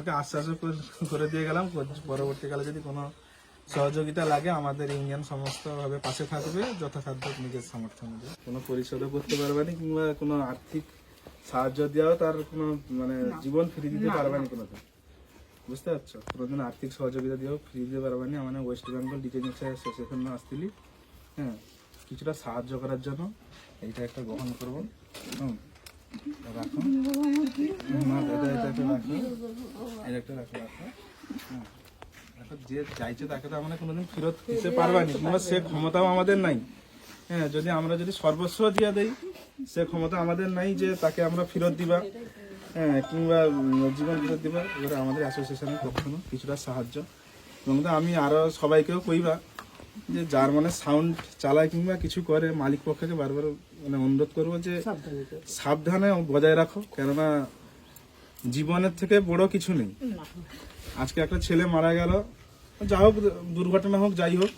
ওনাদেরকে আশ্বাসও করে- দিয়ে গেলাম পরবর্তীকালে যদি কোনো সহযোগিতা লাগে আমাদের ইউনিয়ন সমস্ত ভাবে পাশে থাকবে যথাসাধ্য নিজের সামর্থ্য অনুযায়ী। কোনো পরিশোধও করতে পারবে না কিংবা কোনো আর্থিক সাহায্য দেওয়াও তার কোনো মানে জীবন ফিরিয়ে দিতে পারবে না কোনো বুঝতে পারছ? কোনোদিন আর্থিক সহযোগিতা দিয়েও ফিরিয়ে দিতে পারবে না। মানে ওয়েস্ট বেঙ্গল ডিটেনশন অ্যাসোসিয়েশন আসছিলি। হ্যাঁ কিছুটা সাহায্য করার জন্য এইটা একটা গ্রহণ করব। হুম রাখো। হুম। দেখো, যে চাইছে তাকে তো আমরা কোনোদিন ফেরত দিতে পারবা না সে ক্ষমতাও আমাদের নাই। হ্যাঁ যদি আমরা যদি সর্বস্ব দিয়ে দেই সে ক্ষমতা আমাদের নাই যে তাকে আমরা ফেরত দিবা। হ্যাঁ কিংবা জীবন ফেরত দিবা। এবারে আমাদের অ্যাসোসিয়েশনের পক্ষে কিছুটা সাহায্য। এবং আমি আরও সবাইকেও কইবা যে যার মানে সাউন্ড চালায় কিংবা কিছু করে মালিক পক্ষকে বারবার মানে অনুরোধ করব যে সাবধানে বজায় রাখো কেননা জীবনের থেকে বড় কিছু নেই। আজকে একটা ছেলে মারা গেল যা হোক দুর্ঘটনা হোক যাই হোক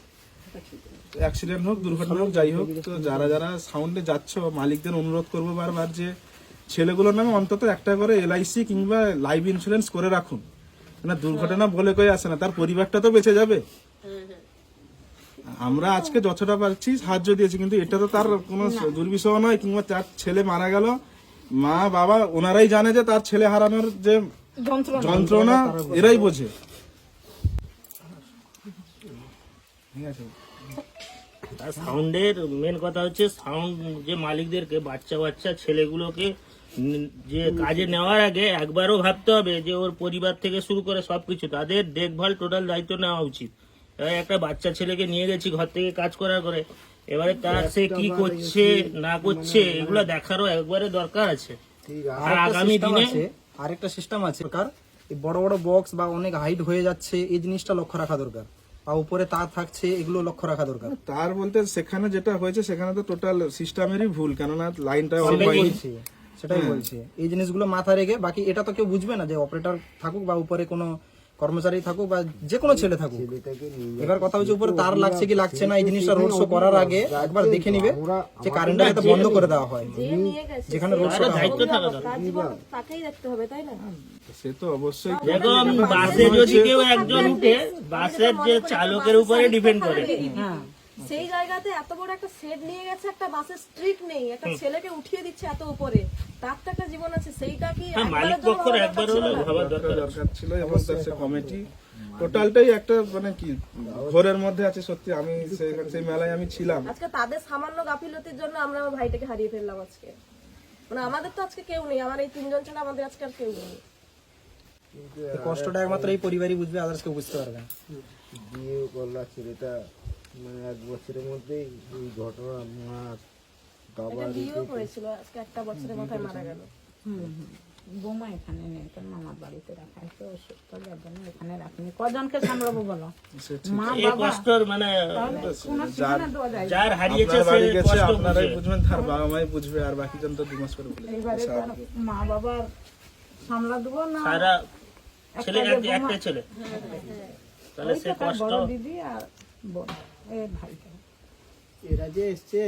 অ্যাক্সিডেন্ট হোক দুর্ঘটনা হোক যাই হোক তো যারা যারা সাউন্ডে যাচ্ছ মালিকদের অনুরোধ করব বারবার যে ছেলেগুলোর নামে অন্তত একটা করে এলআইসি কিংবা লাইফ ইন্স্যুরেন্স করে রাখুন। না দুর্ঘটনা বলে কয়ে আসে না তার পরিবারটা তো বেঁচে যাবে। আমরা আজকে যতটা পারছি সাহায্য দিয়েছি কিন্তু এটা তো তার কোনো দুর্বিষহ নয় কিংবা তার ছেলে মারা গেল। মা বাবা ওনারাই জানে যে তার ছেলে হারানোর যে যন্ত্রণা। এরাই বোঝে। ঠিক আছে। আর সাউন্ডের মেন কথা হচ্ছে সাউন্ড যে মালিকদেরকে বাচ্চা বাচ্চা ছেলেগুলোকে যে কাজে নেওয়ার আগে একবারও ভাবতে হবে যে ওর পরিবার থেকে শুরু করে সবকিছু তাদের দেখভাল টোটাল দায়িত্ব নেওয়া উচিত। একটা বাচ্চা ছেলেকে নিয়ে গেছি ঘর থেকে কাজ করার করে। এবারে তার সে কি করছে না করছে এগুলো দেখারও একবারে দরকার আছে। আর আগামী দিনে আরেকটা সিস্টেম আছে দরকার। এই বড় বড় বক্স বা অনেক হাইট হয়ে যাচ্ছে এই জিনিসটা লক্ষ্য রাখা দরকার। বা উপরে তার থাকছে এগুলো লক্ষ্য রাখা দরকার। তার বলতে সেখানে যেটা হয়েছে সেখানে তো টোটাল সিস্টেমেরই ভুল কেননা লাইনটা সেটাই বলছি সেটাই বলছি। এই জিনিসগুলো মাথা রেখে বাকি এটা তো কেউ বুঝবে না যে অপারেটর থাকুক বা উপরে কোনো কর্মচারী থাকুক বা যে কোনো ছেলে থাকুক এবার কথা হচ্ছে উপরে তার লাগছে কি লাগছে না এই জিনিসটা রোড শো করার আগে একবার দেখে নিবে যে কারেন্টটা যাতে বন্ধ করে দেওয়া হয়। যেখানে রোড শো দায়িত্ব থাকা দরকার। তার জীবন তাকেই দেখতে হবে তাই না? সে তো অবশ্যই দেখুন বাসে যদি কেউ একজন উঠে বাসের যে চালকের উপরে ডিপেন্ড করে। সেই জায়গাতে এত বড় একটা সেট নিয়ে গেছে একটা বাসের স্ট্রিক নেই একটা ছেলেকে উঠিয়ে দিচ্ছে এত উপরে। তার তো একটা জীবন আছে সেইটা কি হ্যাঁ মালিক পক্ষের একবার হলে দরকার ছিল? এবং তার কমিটি টোটালটাই একটা মানে কি ঘোরের মধ্যে আছে সত্যি আমি সেখানে সেই মেলায় আমি ছিলাম। আজকে তাদের সামান্য গাফিলতির জন্য আমরা আমার ভাইটাকে হারিয়ে ফেললাম আজকে। মানে আমাদের তো আজকে কেউ নেই আমার এই তিনজন ছাড়া আমাদের আজকে আর কেউ নেই। কষ্টটা একমাত্র এই পরিবারই বুঝবে আদার্স কেউ বুঝতে পারবে না। বিয়ে করলা ছেলেটা মানে এক বছরের মধ্যেই এই ঘটনা মার বাবা এটা বিয়েও করেছিল আজকে একটা বছরের মাথায় মারা গেল। বোমা এখানে নেই তোর মামার বাড়িতে রাখা যার জন্য এখানে রাখিনি। কজনকে সামলাবো বলো? মা কষ্টর মানে। যার হারিয়েছে সে কষ্ট আপনারাই বুঝবেন তার বাবা মাই বুঝবে আর বাকি জন তো দু মাস পরে এবারে তার মা বাবার সামলা দেবো না? সারা ছেলে একটা ছেলে। তাহলে সে কষ্ট। দিদি আর বোন। ভাইটা এরা যে এসছে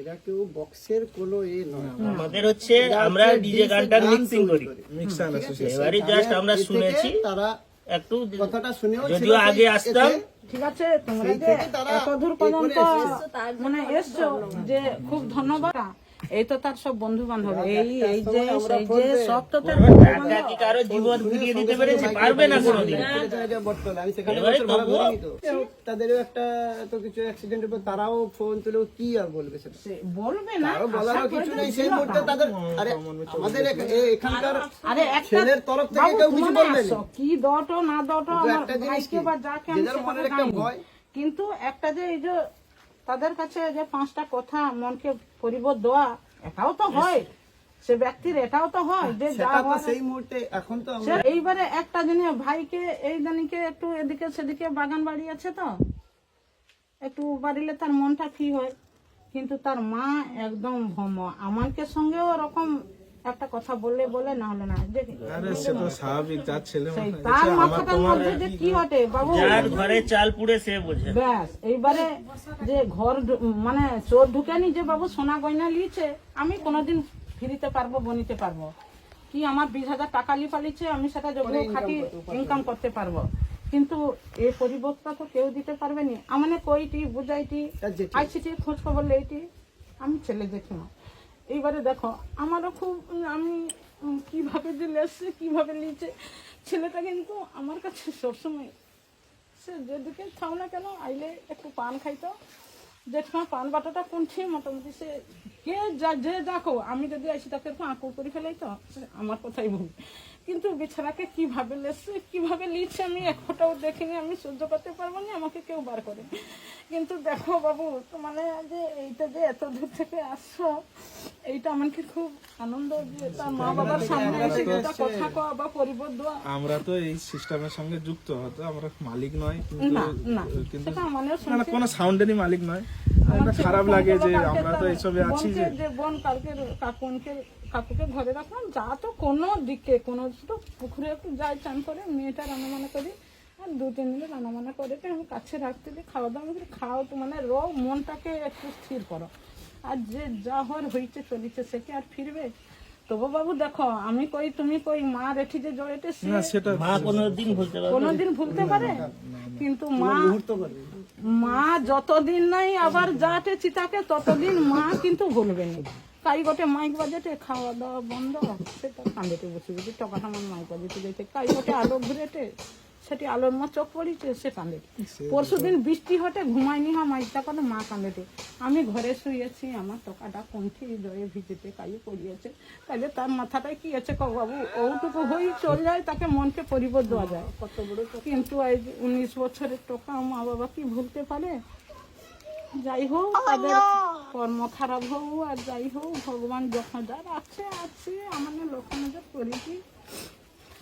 এরা কেউ বক্সের কোনো এ নয়। আমাদের হচ্ছে আমরা ডিজে গানটা মিক্সিং করি। মিক্স অ্যাসোসিয়েশন এবারে জাস্ট আমরা শুনেছি। তারা একটু কথাটা শুনেও যদিও আগে আসতাম। ঠিক আছে তোমরা যে এত দূর পর্যন্ত। মানে এসছো যে খুব ধন্যবাদ। এই তো তার সব বন্ধু বান্ধব এই এই যে সেই যে সব তো তার কি কারও জীবন ফিরিয়ে দিতে পেরেছে পারবে না কোনোদিন? আমি সেখানে তো। তাদেরও একটা এত কিছু অ্যাক্সিডেন্ট হবে তারাও ফোন তুলেও কি আর বলবে সেটা? বলবে না আরও বলারও কিছু নেই সেই মুহূর্তে তাদের আরে আমাদের এখানকার আরে একটা ছেলের তরফ থেকে কেউ কিছু বলবে আসো, কি দটো না দটো আমার জিনিস কি, যার মনের একটা ভয়। কিন্তু একটা যে এই যে তাদের কাছে যে পাঁচটা কথা মনকে পরিবোধ দেওয়া এটাও তো হয়। সে ব্যক্তির এটাও তো হয় যে সেই মুহূর্তে এখন তো এইবারে একটা জিনিস ভাইকে এই জানিকে একটু এদিকে সেদিকে বাগান বাড়ি আছে তো? একটু বাড়িলে তার মনটা ফ্রি হয়। কিন্তু তার মা একদম ভম আমাকে সঙ্গেও ওরকম একটা কথা বললে বলে না হলে না। আরে সে তো স্বাভাবিক যার ছেলে তার মাথাটার মধ্যে যে কি হটে বাবু? যার ঘরে চাল পুড়ে সে বোঝে। ব্যাস এইবারে যে ঘর মানে চোর ঢুকেনি যে বাবু সোনা গয়না লিয়েছে আমি কোনোদিন ফিরিতে পারব বনিতে পারব। কি আমার বিশ হাজার টাকা লি পালিছে আমি সেটা যেগুলো খাটি ইনকাম করতে পারব। কিন্তু এ পরিবর্তন তো কেউ দিতে পারবে না। আমানে কইটি বুঝাইটি আইসিটি খোঁজ খবর লেইটি আমি ছেলে দেখি না এইবারে দেখো, আমারও খুব আমি কীভাবে দিলে আসছে, কীভাবে নিচে ছেলেটা কিন্তু আমার কাছে সবসময়, সে যেদিকে থাও না কেন, আইলে একটু পান খাইতো। জেঠমা পান বাটাটা কোনছি মোটামুটি সে কে যা যে দেখো আমি যদি আসি তাকে আঁকুর করে ফেলাই তো আমার কথাই ভুল কিন্তু বিছানাকে কীভাবে লেসছে কীভাবে লিখছে আমি এক ফোটাও দেখিনি আমি সহ্য করতে পারব না আমাকে কেউ বার করে। কিন্তু দেখো বাবু তো মানে যে এইটা যে এত দূর থেকে আসছো এইটা আমাকে খুব আনন্দ যে তার মা বাবার সামনে এসে একটা কথা কওয়া বা পরিবর দেওয়া। আমরা তো এই সিস্টেমের সঙ্গে যুক্ত হয়তো আমরা মালিক নয় না না কিন্তু কোনো সাউন্ডেরই মালিক নয়। খারাপ লাগে যে আমরা তো এইসবে আছি যে বোন কালকে কাকুনকে কাকুকে ঘরে রাখলাম। যা তো কোনো দিকে কোনো তো পুকুরে একটু যাই চান করে মেয়েটা রান্না বান্না করি। আর দু তিন দিনে রান্না বান্না করে আমি কাছে রাখতে দিই খাওয়া দাওয়া বলি, খাও তো মানে রো মনটাকে একটু স্থির করো। আর যে যা হর হইছে চলিছে সে কি আর ফিরবে? তবু বাবু দেখো আমি কই তুমি কই মা রেখি যে জড়েতে মা কোনোদিন ভুলতে পারে কোনোদিন ভুলতে পারে? কিন্তু মা মা যতদিন নাই আবার যাতে চিতাকে ততদিন মা কিন্তু ভুলবে না। কাই গোটে মাইক বাজেটে খাওয়া দাওয়া বন্ধ সেটা কান্দেতে বসে বসে টকাটা আমার মাইক বাজেতে যাইতে কাই গোটে আলো ঘুরেতে সেটি আলোর মা চোখ পড়িছে সে কান্দেতে পরশু দিন বৃষ্টি হতে ঘুমায়নি হা মাইকটা করে মা কান্দেতে আমি ঘরে শুয়েছি আমার টকাটা কণ্ঠি জয়ে ভিজেতে কাইয়ে পড়িয়েছে। তাহলে তার মাথাটায় কি আছে কো বাবু? ওটুকু হই চল যায় তাকে মনকে পরিবর দেওয়া যায়। কত বড় কিন্তু এই যে উনিশ বছরের টাকা মা বাবা কি ভুলতে পারে? যাই হোক তাদের কর্ম খারাপ হোক আর যাই হোক ভগবান যখন যার আছে আছে। আমাদের লক্ষ্য নজর করেছি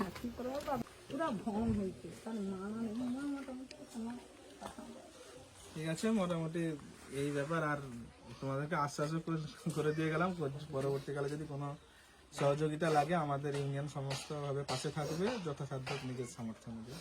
আর কি করে বাবা, পুরা ভং হয়েছে। তার মা মা মোটামুটি কোনো কথা। বলে না। ঠিক আছে, মোটামুটি এই ব্যাপার আর তোমাদেরকে আশ্বাসও করে- দিয়ে গেলাম। পরবর্তীকালে যদি কোনো সহযোগিতা লাগে, আমাদের ইউনিয়ন সমস্ত ভাবে পাশে থাকবে, যথাসাধ্য নিজের সামর্থ্য অনুযায়ী।